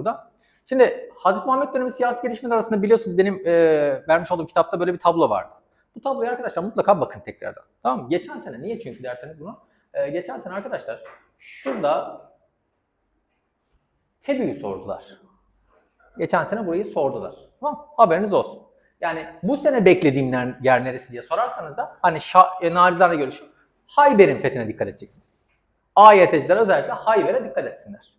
burada. Şimdi Hazreti Muhammed dönemi siyasi gelişmeler arasında biliyorsunuz benim e, vermiş olduğum kitapta böyle bir tablo vardı. Bu tabloya arkadaşlar mutlaka bakın tekrardan. Tamam mı? Geçen sene niye çünkü derseniz bunu. E, geçen sene arkadaşlar şurada TEBİ'yi sordular. Geçen sene burayı sordular. Tamam Haberiniz olsun. Yani bu sene beklediğim yer neresi diye sorarsanız da hani şa, e, narizane görüşüm Hayber'in fethine dikkat edeceksiniz. AYT'ciler özellikle Hayber'e dikkat etsinler.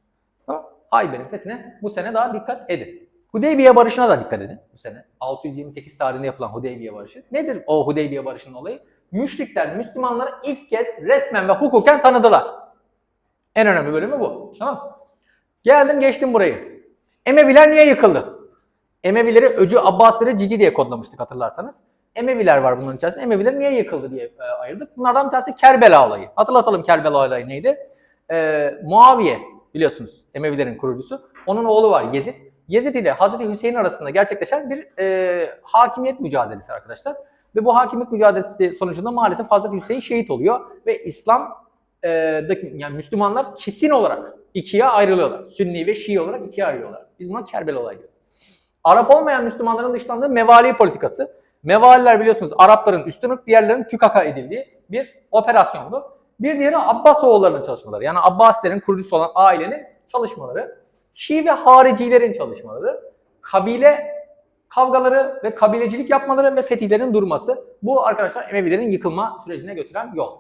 Tamam? Hayber'in fethine bu sene daha dikkat edin. Hudeybiye Barışı'na da dikkat edin bu sene. 628 tarihinde yapılan Hudeybiye Barışı. Nedir o Hudeybiye Barışı'nın olayı? Müşrikler Müslümanları ilk kez resmen ve hukuken tanıdılar. En önemli bölümü bu. Tamam Geldim geçtim burayı. Emeviler niye yıkıldı? Emevileri Öcü Abbasileri Cici diye kodlamıştık hatırlarsanız. Emeviler var bunların içerisinde. Emeviler niye yıkıldı diye e, ayırdık. Bunlardan bir tanesi Kerbela olayı. Hatırlatalım Kerbela olayı neydi? E, Muaviye biliyorsunuz Emevilerin kurucusu. Onun oğlu var Yezid. Yezid ile Hazreti Hüseyin arasında gerçekleşen bir e, hakimiyet mücadelesi arkadaşlar. Ve bu hakimiyet mücadelesi sonucunda maalesef Hazreti Hüseyin şehit oluyor. Ve İslam e, yani Müslümanlar kesin olarak ikiye ayrılıyorlar. Sünni ve Şii olarak ikiye ayrılıyorlar. Biz buna Kerbela olayı diyoruz. Arap olmayan Müslümanların dışlandığı mevali politikası. Mevaliler biliyorsunuz Arapların üstünlük diğerlerinin tükaka edildiği bir operasyondu. Bir diğeri Abbas oğullarının çalışmaları. Yani Abbasilerin kurucusu olan ailenin çalışmaları. Şii ve haricilerin çalışmaları. Kabile kavgaları ve kabilecilik yapmaları ve fetihlerin durması. Bu arkadaşlar Emevilerin yıkılma sürecine götüren yol.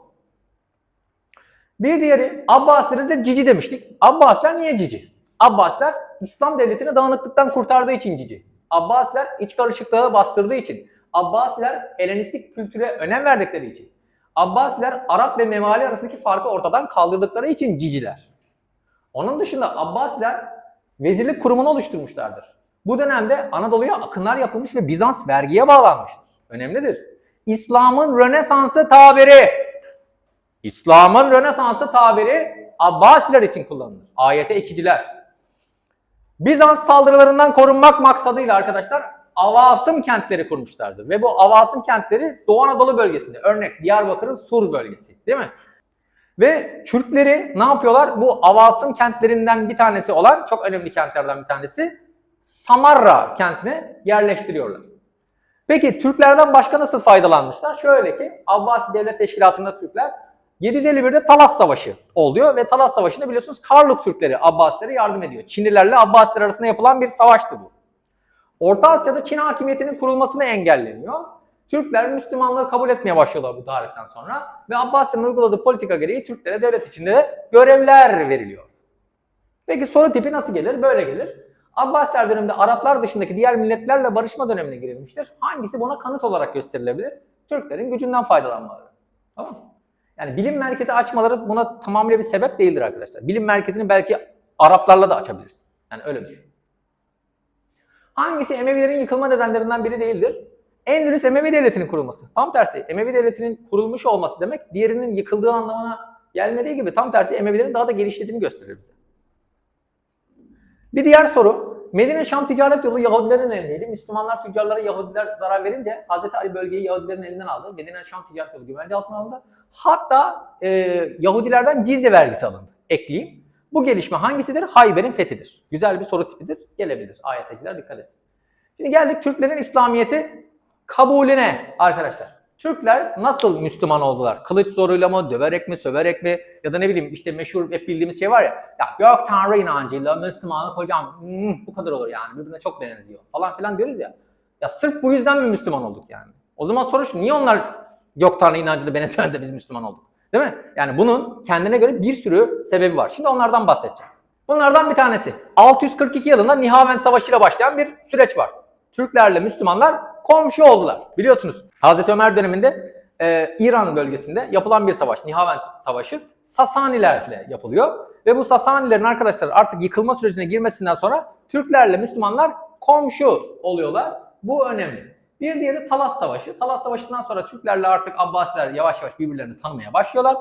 Bir diğeri Abbasileri de cici demiştik. Abbasiler niye cici? Abbasiler İslam devletini dağınıklıktan kurtardığı için cici. Abbasiler iç karışıklığı bastırdığı için. Abbasiler Helenistik kültüre önem verdikleri için. Abbasiler Arap ve Memali arasındaki farkı ortadan kaldırdıkları için ciciler. Onun dışında Abbasiler vezirlik kurumunu oluşturmuşlardır. Bu dönemde Anadolu'ya akınlar yapılmış ve Bizans vergiye bağlanmıştır. Önemlidir. İslam'ın Rönesans'ı tabiri. İslam'ın Rönesans'ı tabiri Abbasiler için kullanılır. Ayete ekiciler. Bizans saldırılarından korunmak maksadıyla arkadaşlar avasım kentleri kurmuşlardır. Ve bu avasım kentleri Doğu Anadolu bölgesinde. Örnek Diyarbakır'ın Sur bölgesi değil mi? Ve Türkleri ne yapıyorlar? Bu avasım kentlerinden bir tanesi olan, çok önemli kentlerden bir tanesi Samarra kentine yerleştiriyorlar. Peki Türklerden başka nasıl faydalanmışlar? Şöyle ki Abbasi Devlet Teşkilatı'nda Türkler 751'de Talas Savaşı oluyor ve Talas Savaşı'nda biliyorsunuz Karluk Türkleri Abbasilere yardım ediyor. Çinlilerle Abbasiler arasında yapılan bir savaştı bu. Orta Asya'da Çin hakimiyetinin kurulmasını engelleniyor. Türkler Müslümanlığı kabul etmeye başlıyorlar bu tarihten sonra ve Abbasilerin uyguladığı politika gereği Türklere devlet içinde görevler veriliyor. Peki soru tipi nasıl gelir? Böyle gelir. Abbasiler döneminde Araplar dışındaki diğer milletlerle barışma dönemine girilmiştir. Hangisi buna kanıt olarak gösterilebilir? Türklerin gücünden faydalanmaları. Tamam? Yani bilim merkezi açmaları buna tamamıyla bir sebep değildir arkadaşlar. Bilim merkezini belki Araplarla da açabiliriz. Yani öyle düşün. Hangisi Emevilerin yıkılma nedenlerinden biri değildir? Endülüs Emevi Devleti'nin kurulması. Tam tersi Emevi Devleti'nin kurulmuş olması demek diğerinin yıkıldığı anlamına gelmediği gibi tam tersi Emevilerin daha da geliştiğini gösterir bize. Bir diğer soru. Medine Şam ticaret yolu Yahudilerin elindeydi. Müslümanlar tüccarlara Yahudiler zarar verince Hz. Ali bölgeyi Yahudilerin elinden aldı. Medine Şam ticaret yolu güvence altına alındı. Hatta e, Yahudilerden cizye vergisi alındı. Ekleyeyim. Bu gelişme hangisidir? Hayber'in fethidir. Güzel bir soru tipidir. Gelebilir. Ayeteciler dikkat etsin. Şimdi geldik Türklerin İslamiyet'i kabulüne arkadaşlar. Türkler nasıl Müslüman oldular? Kılıç zoruyla mı, döverek mi, söverek mi? Ya da ne bileyim işte meşhur hep bildiğimiz şey var ya. Ya gök tanrı inancıyla Müslümanlık hocam hmm, bu kadar olur yani. Birbirine çok benziyor falan filan diyoruz ya. Ya sırf bu yüzden mi Müslüman olduk yani? O zaman soru şu niye onlar gök tanrı inancıyla benziyor de biz Müslüman olduk? Değil mi? Yani bunun kendine göre bir sürü sebebi var. Şimdi onlardan bahsedeceğim. Bunlardan bir tanesi 642 yılında Nihavend Savaşı ile başlayan bir süreç var. Türklerle Müslümanlar komşu oldular. Biliyorsunuz Hazreti Ömer döneminde e, İran bölgesinde yapılan bir savaş, Nihavend Savaşı Sasanilerle yapılıyor. Ve bu Sasanilerin arkadaşlar artık yıkılma sürecine girmesinden sonra Türklerle Müslümanlar komşu oluyorlar. Bu önemli. Bir diğeri Talas Savaşı. Talas Savaşı'ndan sonra Türklerle artık Abbasiler yavaş yavaş birbirlerini tanımaya başlıyorlar.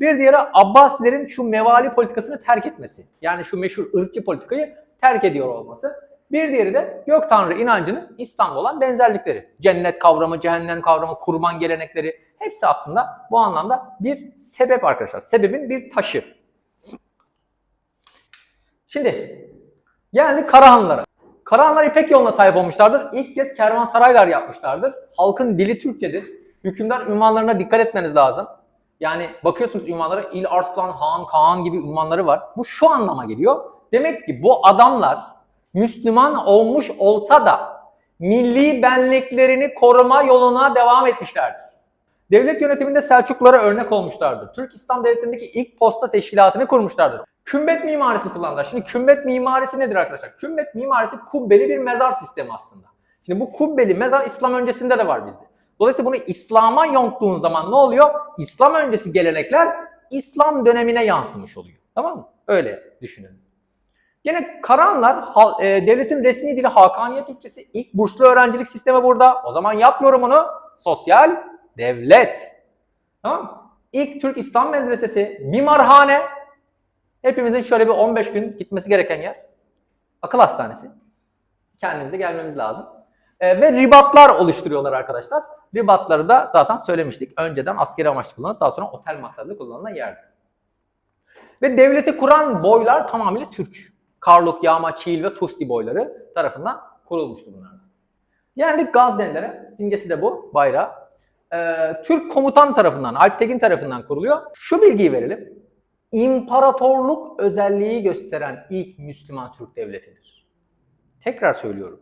Bir diğeri Abbasilerin şu mevali politikasını terk etmesi. Yani şu meşhur ırkçı politikayı terk ediyor olması. Bir diğeri de gök tanrı inancının İslam'da olan benzerlikleri. Cennet kavramı, cehennem kavramı, kurban gelenekleri hepsi aslında bu anlamda bir sebep arkadaşlar. Sebebin bir taşı. Şimdi Geldik Karahanlılara. Karahanlar İpek yoluna sahip olmuşlardır. İlk kez kervansaraylar yapmışlardır. Halkın dili Türkçedir. Hükümdar ünvanlarına dikkat etmeniz lazım. Yani bakıyorsunuz ünvanlara İl Arslan, Han, Kaan gibi ünvanları var. Bu şu anlama geliyor. Demek ki bu adamlar Müslüman olmuş olsa da milli benliklerini koruma yoluna devam etmişlerdir. Devlet yönetiminde Selçuklulara örnek olmuşlardır. Türk İslam Devletleri'ndeki ilk posta teşkilatını kurmuşlardır. Kümbet mimarisi kullandılar. Şimdi kümbet mimarisi nedir arkadaşlar? Kümbet mimarisi kubbeli bir mezar sistemi aslında. Şimdi bu kubbeli mezar İslam öncesinde de var bizde. Dolayısıyla bunu İslam'a yonttuğun zaman ne oluyor? İslam öncesi gelenekler İslam dönemine yansımış oluyor. Tamam mı? Öyle düşünün. Yine Karahanlar hal- e, devletin resmi dili Hakaniye Türkçesi. İlk burslu öğrencilik sistemi burada. O zaman yap yorumunu. Sosyal devlet. Tamam mı? İlk Türk İslam Medresesi, mimarhane. Hepimizin şöyle bir 15 gün gitmesi gereken yer. Akıl hastanesi. Kendimize gelmemiz lazım. E, ve ribatlar oluşturuyorlar arkadaşlar. Ribatları da zaten söylemiştik. Önceden askeri amaçlı kullanıp daha sonra otel maksadıyla kullanılan yerdi. Ve devleti kuran boylar tamamıyla Türk. Karluk, Yağma, Çiğil ve Tusi boyları tarafından kurulmuştu bunlar. Geldik Gaznelilere. Simgesi de bu bayrağı. Ee, Türk komutan tarafından, Alptekin tarafından kuruluyor. Şu bilgiyi verelim. İmparatorluk özelliği gösteren ilk Müslüman Türk devletidir. Tekrar söylüyorum.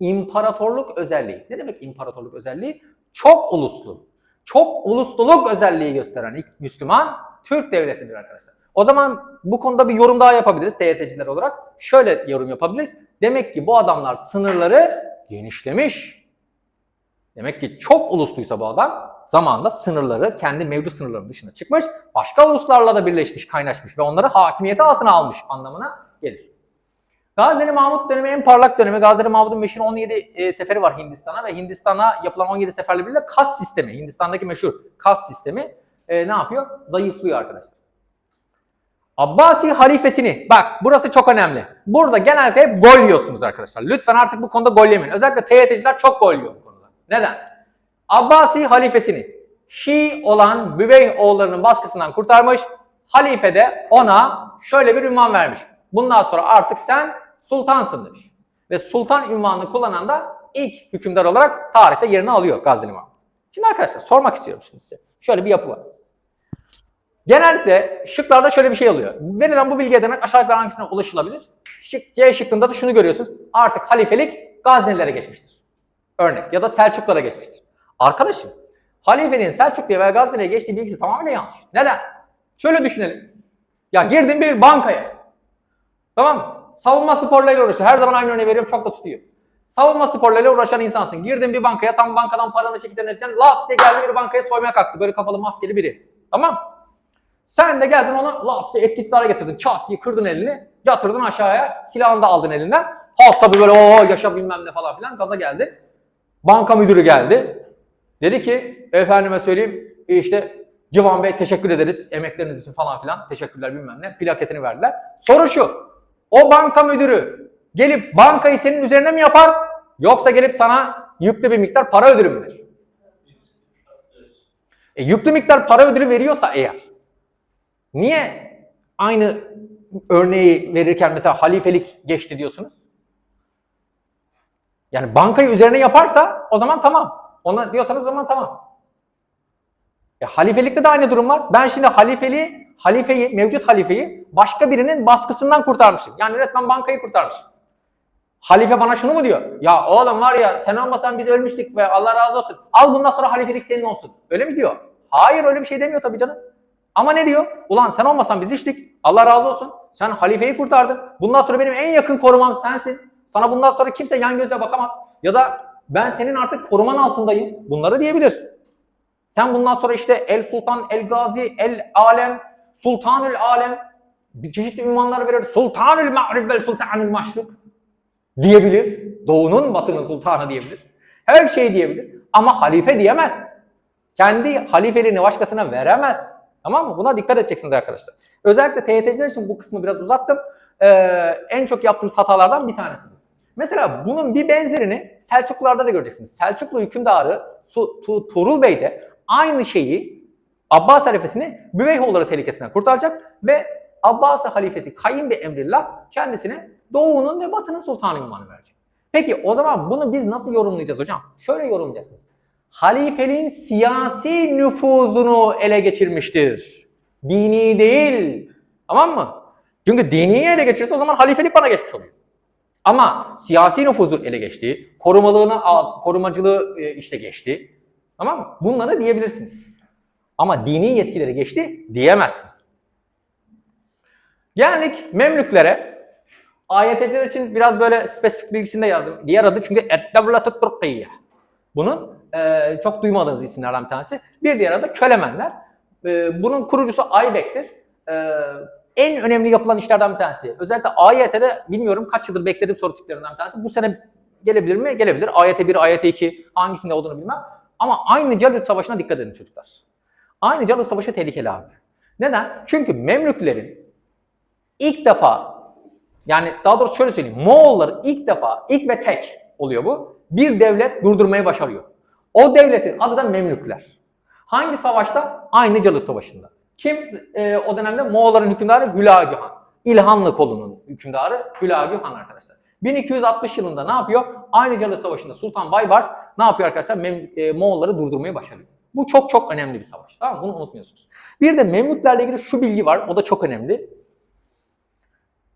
İmparatorluk özelliği. Ne demek imparatorluk özelliği? Çok uluslu. Çok ulusluluk özelliği gösteren ilk Müslüman Türk devletidir arkadaşlar. O zaman bu konuda bir yorum daha yapabiliriz TYT'ciler olarak. Şöyle yorum yapabiliriz. Demek ki bu adamlar sınırları genişlemiş. Demek ki çok ulusluysa bu adam zamanında sınırları kendi mevcut sınırların dışına çıkmış. Başka uluslarla da birleşmiş, kaynaşmış ve onları hakimiyeti altına almış anlamına gelir. Gazneli Mahmut dönemi en parlak dönemi. Gazneli Mahmut'un meşhur 17 e, seferi var Hindistan'a ve Hindistan'a yapılan 17 seferle birlikte kas sistemi, Hindistan'daki meşhur kas sistemi e, ne yapıyor? Zayıflıyor arkadaşlar. Abbasi halifesini, bak burası çok önemli. Burada genelde hep gol yiyorsunuz arkadaşlar. Lütfen artık bu konuda gol yemeyin. Özellikle TYT'ciler çok gol yiyor. Neden? Abbasi halifesini Şii olan Büveyh oğullarının baskısından kurtarmış. Halife de ona şöyle bir ünvan vermiş. Bundan sonra artık sen sultansın demiş. Ve sultan ünvanını kullanan da ilk hükümdar olarak tarihte yerini alıyor Gazneli Mahmut. Şimdi arkadaşlar sormak istiyorum şimdi size. Şöyle bir yapı var. Genellikle şıklarda şöyle bir şey oluyor. Verilen bu bilgiye dayanarak aşağıdakilerden hangisine ulaşılabilir? Şık C şıkkında da şunu görüyorsunuz. Artık halifelik Gaznelilere geçmiştir. Örnek ya da Selçuklara geçmiştir. Arkadaşım halifenin Selçuklu'ya veya Gazneli'ye geçtiği bilgisi tamamen yanlış. Neden? Şöyle düşünelim. Ya girdin bir bankaya. Tamam mı? Savunma sporlarıyla uğraşıyor. Her zaman aynı örneği veriyorum çok da tutuyor. Savunma sporlarıyla uğraşan insansın. Girdin bir bankaya tam bankadan paranı çekip edeceksin. Laps diye geldi bir bankaya soymaya kalktı. Böyle kafalı maskeli biri. Tamam Sen de geldin ona laps diye etkisiz hale getirdin. Çat diye kırdın elini. Yatırdın aşağıya. Silahını da aldın elinden. Halk tabii böyle o yaşa bilmem ne falan filan gaza geldi. Banka müdürü geldi. Dedi ki efendime söyleyeyim işte Civan Bey teşekkür ederiz emekleriniz için falan filan. Teşekkürler bilmem ne. Plaketini verdiler. Soru şu. O banka müdürü gelip bankayı senin üzerine mi yapar? Yoksa gelip sana yüklü bir miktar para ödülü mü verir? E, yüklü miktar para ödülü veriyorsa eğer niye aynı örneği verirken mesela halifelik geçti diyorsunuz? Yani bankayı üzerine yaparsa o zaman tamam. Ona diyorsanız o zaman tamam. E, halifelikte de aynı durum var. Ben şimdi halifeliği, halifeyi, mevcut halifeyi başka birinin baskısından kurtarmışım. Yani resmen bankayı kurtarmışım. Halife bana şunu mu diyor? Ya oğlum var ya sen olmasan biz ölmüştük ve Allah razı olsun. Al bundan sonra halifelik senin olsun. Öyle mi diyor? Hayır öyle bir şey demiyor tabii canım. Ama ne diyor? Ulan sen olmasan biz içtik. Allah razı olsun. Sen halifeyi kurtardın. Bundan sonra benim en yakın korumam sensin. Sana bundan sonra kimse yan gözle bakamaz. Ya da ben senin artık koruman altındayım. Bunları diyebilir. Sen bundan sonra işte El Sultan, El Gazi, El Alem, Sultanül Alem bir çeşitli ünvanlar verir. Sultanül Ma'rif ve Sultanül Maşruk diyebilir. Doğunun batının sultanı diyebilir. Her şey diyebilir. Ama halife diyemez. Kendi halifeliğini başkasına veremez. Tamam mı? Buna dikkat edeceksiniz arkadaşlar. Özellikle TYT'ciler için bu kısmı biraz uzattım. Ee, en çok yaptığımız hatalardan bir tanesi. Mesela bunun bir benzerini Selçuklularda da göreceksiniz. Selçuklu hükümdarı Tuğrul Bey de aynı şeyi Abbas halifesini Büveyhoğulları tehlikesinden kurtaracak ve Abbas halifesi Kayyum bir emrillah kendisine Doğu'nun ve Batı'nın sultanı ünvanı verecek. Peki o zaman bunu biz nasıl yorumlayacağız hocam? Şöyle yorumlayacaksınız. Halifeliğin siyasi nüfuzunu ele geçirmiştir. Dini değil. Tamam mı? Çünkü dini ele geçirirse o zaman halifelik bana geçmiş oluyor. Ama siyasi nüfuzu ele geçti, korumalığını, al- korumacılığı e, işte geçti. Tamam mı? Bunları diyebilirsiniz. Ama dini yetkileri geçti diyemezsiniz. Geldik Memlüklere. AYT'ler için biraz böyle spesifik bilgisini de yazdım. Diğer adı çünkü Et-Devlet-ı Türkiye. Bunun e, çok duymadığınız isimlerden bir tanesi. Bir diğer adı Kölemenler. E, bunun kurucusu Aybek'tir. E, en önemli yapılan işlerden bir tanesi. Özellikle AYT'de bilmiyorum kaç yıldır beklediğim soru tiplerinden bir tanesi. Bu sene gelebilir mi? Gelebilir. AYT 1, AYT 2 hangisinde olduğunu bilmem. Ama aynı Calut Savaşı'na dikkat edin çocuklar. Aynı Calut Savaşı tehlikeli abi. Neden? Çünkü Memlüklerin ilk defa yani daha doğrusu şöyle söyleyeyim. Moğollar ilk defa, ilk ve tek oluyor bu. Bir devlet durdurmayı başarıyor. O devletin adı da Memlükler. Hangi savaşta? Aynı Calut Savaşı'nda. Kim e, o dönemde Moğolların hükümdarı Hülagü Han. İlhanlı kolunun hükümdarı Hülagü Han arkadaşlar. 1260 yılında ne yapıyor? Aynı Calut Savaşı'nda Sultan Baybars ne yapıyor arkadaşlar? Mem, e, Moğolları durdurmayı başarıyor. Bu çok çok önemli bir savaş. Tamam mı? Bunu unutmuyorsunuz. Bir de Memlüklerle ilgili şu bilgi var. O da çok önemli.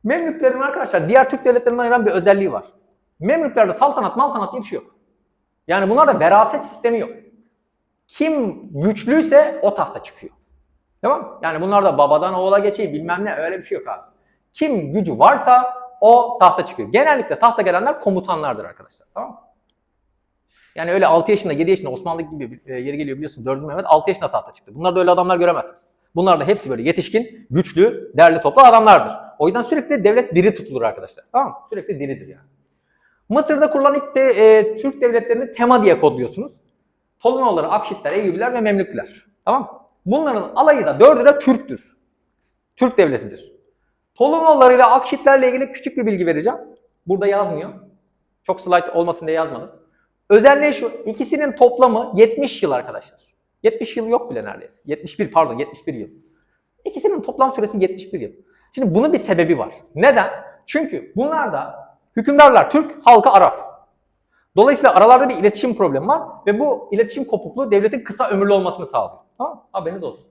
Memlüklerin arkadaşlar diğer Türk devletlerinden ayıran bir özelliği var. Memlüklerde saltanat maltanat diye bir şey yok. Yani bunlarda veraset sistemi yok. Kim güçlüyse o tahta çıkıyor. Tamam? Yani bunlarda babadan oğula geçeyim bilmem ne öyle bir şey yok abi. Kim gücü varsa o tahta çıkıyor. Genellikle tahta gelenler komutanlardır arkadaşlar. Tamam? Yani öyle 6 yaşında 7 yaşında Osmanlı gibi e, yeri geliyor biliyorsun 4. Mehmet 6 yaşında tahta çıktı. Bunlarda öyle adamlar göremezsiniz. Bunlar da hepsi böyle yetişkin, güçlü, derli toplu adamlardır. O yüzden sürekli devlet diri tutulur arkadaşlar. Tamam? Sürekli diridir yani. Mısır'da kurulan ilk de, e, Türk devletlerini tema diye kodluyorsunuz. Tolunoğulları, Akşitler, Eyyubiler ve Memlükler. Tamam mı? Bunların alayı da dördü de Türktür. Türk devletidir. Tolunoğulları ile Akşitlerle ilgili küçük bir bilgi vereceğim. Burada yazmıyor. Çok slide olmasın diye yazmadım. Özelliği şu, ikisinin toplamı 70 yıl arkadaşlar. 70 yıl yok bile neredeyse. 71 pardon 71 yıl. İkisinin toplam süresi 71 yıl. Şimdi bunun bir sebebi var. Neden? Çünkü bunlar da hükümdarlar Türk, halkı Arap. Dolayısıyla aralarda bir iletişim problemi var ve bu iletişim kopukluğu devletin kısa ömürlü olmasını sağlıyor. Tamam? Haberiniz olsun.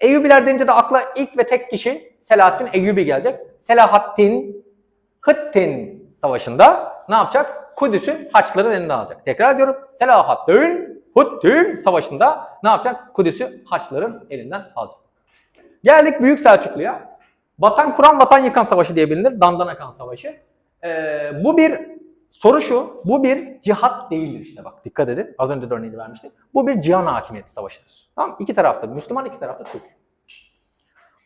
Eyyubiler denince de akla ilk ve tek kişi Selahaddin Eyyubi gelecek. Selahaddin Hıttin Savaşı'nda ne yapacak? Kudüs'ü Haçlıların elinden alacak. Tekrar ediyorum. Selahaddin Hıttin Savaşı'nda ne yapacak? Kudüs'ü Haçlıların elinden alacak. Geldik Büyük Selçuklu'ya. Vatan kuran, vatan yıkan savaşı diye bilinir. Dandanakan Savaşı. Ee, bu bir soru şu. Bu bir cihat değildir işte bak dikkat edin. Az önce de örneğini vermiştik. Bu bir cihan hakimiyeti savaşıdır. Tamam İki tarafta Müslüman, iki tarafta Türk.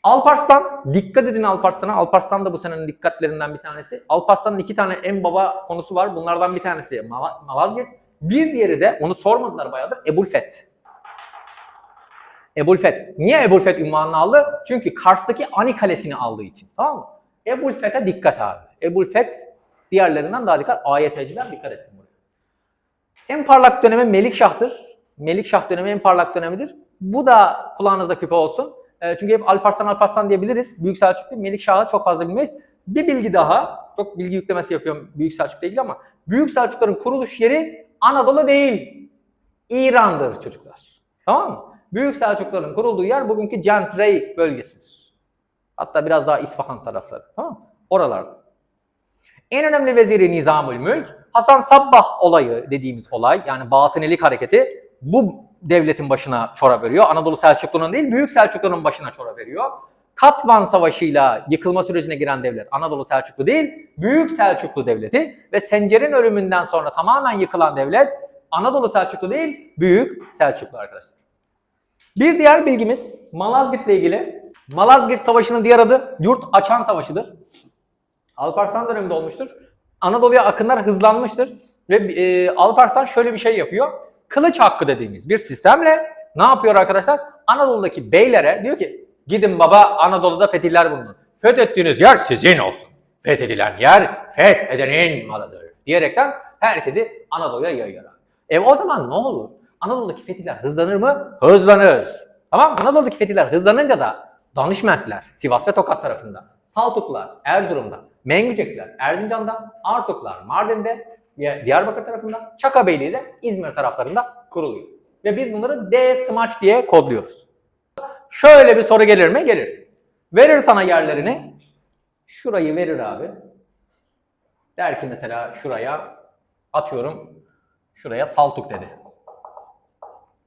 Alparslan, dikkat edin Alparslan'a. Alparslan da bu senenin dikkatlerinden bir tanesi. Alparslan'ın iki tane en baba konusu var. Bunlardan bir tanesi Mala- Malazgirt. Bir diğeri de, onu sormadılar bayağıdır, Ebulfet. Ebulfet. Niye Ebulfet ünvanını aldı? Çünkü Kars'taki Ani Kalesi'ni aldığı için. Tamam mı? Ebulfet'e dikkat abi. Ebulfet diğerlerinden daha dikkat. AYT'ciden dikkat etsin buraya. En parlak dönemi Melikşah'tır. Melikşah dönemi en parlak dönemidir. Bu da kulağınızda küpe olsun. E, çünkü hep Alparslan Alparslan diyebiliriz. Büyük Selçuklu, Melikşah'ı çok fazla bilmeyiz. Bir bilgi daha, çok bilgi yüklemesi yapıyorum Büyük Selçuk'la ilgili ama Büyük Selçukluların kuruluş yeri Anadolu değil, İran'dır çocuklar. Tamam mı? Büyük Selçukluların kurulduğu yer bugünkü Centrey bölgesidir. Hatta biraz daha İsfahan tarafları. Tamam mı? Oralarda. En önemli veziri Nizamül Mülk, Hasan Sabbah olayı dediğimiz olay, yani batınilik hareketi bu devletin başına çorap veriyor. Anadolu Selçuklu'nun değil, Büyük Selçuklu'nun başına çorap veriyor. Katvan Savaşı'yla yıkılma sürecine giren devlet Anadolu Selçuklu değil, Büyük Selçuklu Devleti ve Sencer'in ölümünden sonra tamamen yıkılan devlet Anadolu Selçuklu değil, Büyük Selçuklu arkadaşlar. Bir diğer bilgimiz Malazgirt'le ilgili. Malazgirt Savaşı'nın diğer adı Yurt Açan Savaşı'dır. Alparslan döneminde olmuştur. Anadolu'ya akınlar hızlanmıştır ve e, Alparslan şöyle bir şey yapıyor. Kılıç hakkı dediğimiz bir sistemle ne yapıyor arkadaşlar? Anadolu'daki beylere diyor ki gidin baba Anadolu'da fetihler bulunun. Fethettiğiniz yer sizin olsun. Fethedilen yer fethedenin malıdır. Diyerekten herkesi Anadolu'ya yayıyor. E o zaman ne olur? Anadolu'daki fetihler hızlanır mı? Hızlanır. Tamam? Anadolu'daki fetihler hızlanınca da Danışmentler Sivas ve Tokat tarafında, Saltuklar Erzurum'da, Mengücekler Erzincan'da, Artuklar Mardin'de, Diyarbakır tarafında, Çaka Beyliği de İzmir taraflarında kuruluyor. Ve biz bunları D smaç diye kodluyoruz. Şöyle bir soru gelir mi? Gelir. Verir sana yerlerini. Şurayı verir abi. Der ki mesela şuraya atıyorum şuraya Saltuk dedi.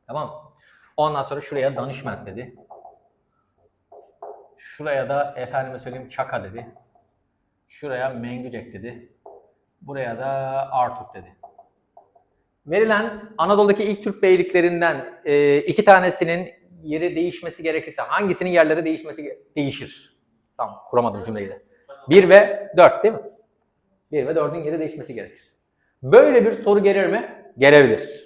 Tamam? Ondan sonra şuraya Danışment dedi. Şuraya da efendime söyleyeyim Çaka dedi. Şuraya Mengücek dedi. Buraya da Artuk dedi. Verilen Anadolu'daki ilk Türk beyliklerinden e, iki tanesinin yeri değişmesi gerekirse hangisinin yerleri değişmesi değişir? Tamam kuramadım cümleyi de. 1 ve 4 değil mi? 1 ve 4'ün yeri değişmesi gerekir. Böyle bir soru gelir mi? Gelebilir.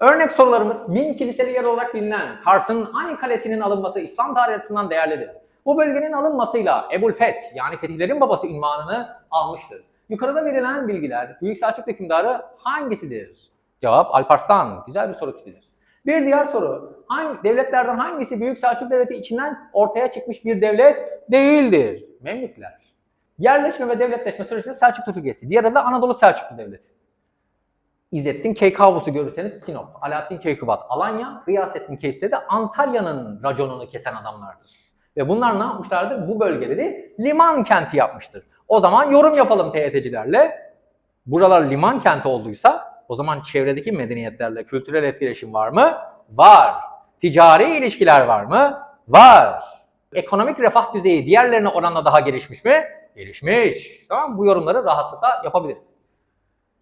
Örnek sorularımız Bin Kiliseli yer olarak bilinen Kars'ın Ani Kalesi'nin alınması İslam tarihi açısından değerlidir. Bu bölgenin alınmasıyla Ebul Feth yani Fetihlerin babası ünvanını almıştır. Yukarıda verilen bilgiler Büyük Selçuklu hükümdarı hangisidir? Cevap Alparslan. Güzel bir soru tipidir. Bir diğer soru. Hangi devletlerden hangisi Büyük Selçuk Devleti içinden ortaya çıkmış bir devlet değildir? Memlükler. Yerleşme ve devletleşme sürecinde Selçuklu Türkiye'si. Diğer adı Anadolu Selçuklu Devleti. İzzettin Keykavus'u görürseniz Sinop, Alaaddin Keykubat, Alanya, Gıyasettin Keykubat de Antalya'nın raconunu kesen adamlardır. Ve bunlar ne yapmışlardır? Bu bölgeleri liman kenti yapmıştır. O zaman yorum yapalım TYT'cilerle. Buralar liman kenti olduysa o zaman çevredeki medeniyetlerle kültürel etkileşim var mı? Var. Ticari ilişkiler var mı? Var. Ekonomik refah düzeyi diğerlerine oranla daha gelişmiş mi? Gelişmiş. Tamam? Bu yorumları rahatlıkla yapabiliriz.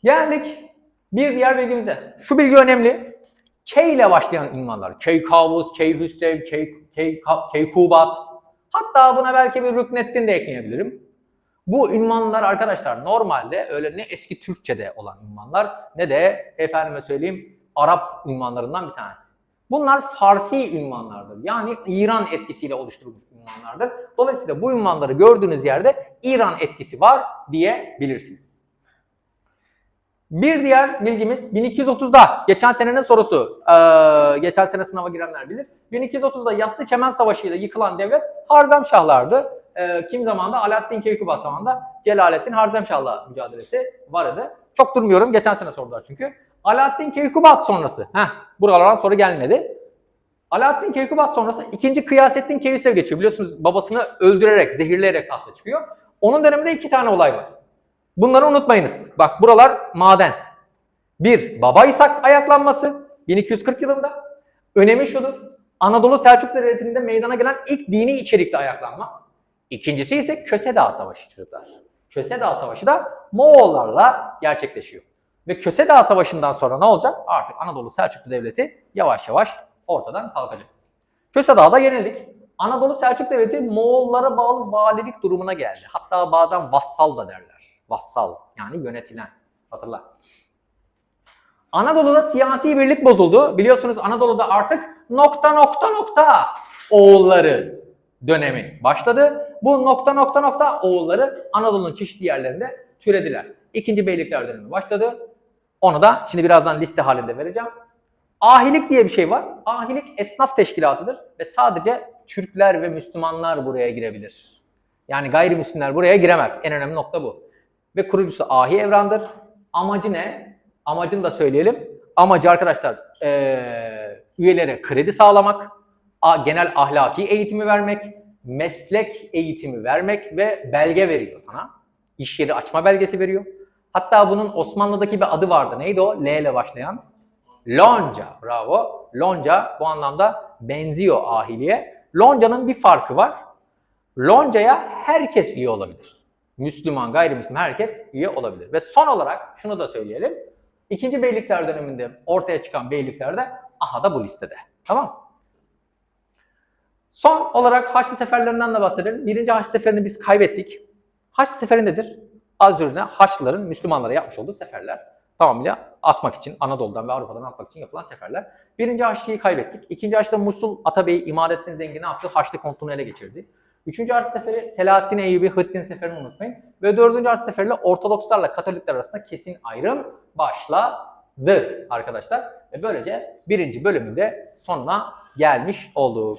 Geldik bir diğer bilgimize. Şu bilgi önemli. K ile başlayan ünvanlar. Keykavus, Keyhüsrev, Key, Key, Keykubat. Hatta buna belki bir Rükneddin de ekleyebilirim. Bu ünvanlar arkadaşlar normalde öyle ne eski Türkçe'de olan ünvanlar ne de efendime söyleyeyim Arap ünvanlarından bir tanesi. Bunlar Farsi ünvanlardır. Yani İran etkisiyle oluşturulmuş ünvanlardır. Dolayısıyla bu ünvanları gördüğünüz yerde İran etkisi var diyebilirsiniz. Bir diğer bilgimiz 1230'da geçen senenin sorusu. Ee, geçen sene sınava girenler bilir. 1230'da Yassı Çemen Savaşı ile yıkılan devlet Harzemşahlardı. Ee, kim zamanında? Alaaddin Keykubat zamanında Celaleddin Harzemşah'la mücadelesi vardı. Çok durmuyorum. Geçen sene sordular çünkü. Alaaddin Keykubat sonrası. Heh, buralardan soru gelmedi. Alaaddin Keykubat sonrası 2. Kıyasettin Keyhüsev geçiyor. Biliyorsunuz babasını öldürerek, zehirleyerek tahta çıkıyor. Onun döneminde iki tane olay var. Bunları unutmayınız. Bak buralar maden. Bir, Baba İshak ayaklanması 1240 yılında. Önemi şudur. Anadolu Selçuklu Devleti'nde meydana gelen ilk dini içerikli ayaklanma. İkincisi ise Köse Dağı Savaşı çocuklar. Köse Dağı Savaşı da Moğollarla gerçekleşiyor. Ve Köse Dağı Savaşı'ndan sonra ne olacak? Artık Anadolu Selçuklu Devleti yavaş yavaş ortadan kalkacak. Köse Dağı'da yenildik. Anadolu Selçuk Devleti Moğollara bağlı valilik durumuna geldi. Hatta bazen vassal da derler. Vassal yani yönetilen. Hatırla. Anadolu'da siyasi birlik bozuldu. Biliyorsunuz Anadolu'da artık nokta nokta nokta oğulları dönemi başladı. Bu nokta nokta nokta oğulları Anadolu'nun çeşitli yerlerinde türediler. İkinci beylikler dönemi başladı. Onu da şimdi birazdan liste halinde vereceğim. Ahilik diye bir şey var. Ahilik esnaf teşkilatıdır ve sadece Türkler ve Müslümanlar buraya girebilir. Yani gayrimüslimler buraya giremez. En önemli nokta bu. Ve kurucusu Ahi Evran'dır. Amacı ne? Amacını da söyleyelim. Amacı arkadaşlar eee, üyelere kredi sağlamak, a- genel ahlaki eğitimi vermek, meslek eğitimi vermek ve belge veriyor sana. İş yeri açma belgesi veriyor. Hatta bunun Osmanlı'daki bir adı vardı. Neydi o? L ile başlayan. Lonca. Bravo. Lonca bu anlamda benziyor ahiliye. Lonca'nın bir farkı var. Lonca'ya herkes üye olabilir. Müslüman, gayrimüslim herkes üye olabilir. Ve son olarak şunu da söyleyelim. İkinci beylikler döneminde ortaya çıkan beylikler de aha da bu listede. Tamam Son olarak Haçlı seferlerinden de bahsedelim. Birinci Haçlı seferini biz kaybettik. Haçlı seferi nedir? Az önce Haçlıların Müslümanlara yapmış olduğu seferler. Tamamıyla atmak için, Anadolu'dan ve Avrupa'dan atmak için yapılan seferler. Birinci Haçlı'yı kaybettik. İkinci Haçlı'da Musul Atabey İmarettin Zengin ne yaptı? Haçlı kontluğunu ele geçirdi. Üçüncü Haçlı Seferi Selahaddin Eyyubi Hıddin Seferi'ni unutmayın. Ve dördüncü Haçlı Seferi'yle Ortodokslarla Katolikler arasında kesin ayrım başladı arkadaşlar. Ve böylece birinci bölümünde sonuna gelmiş olduk.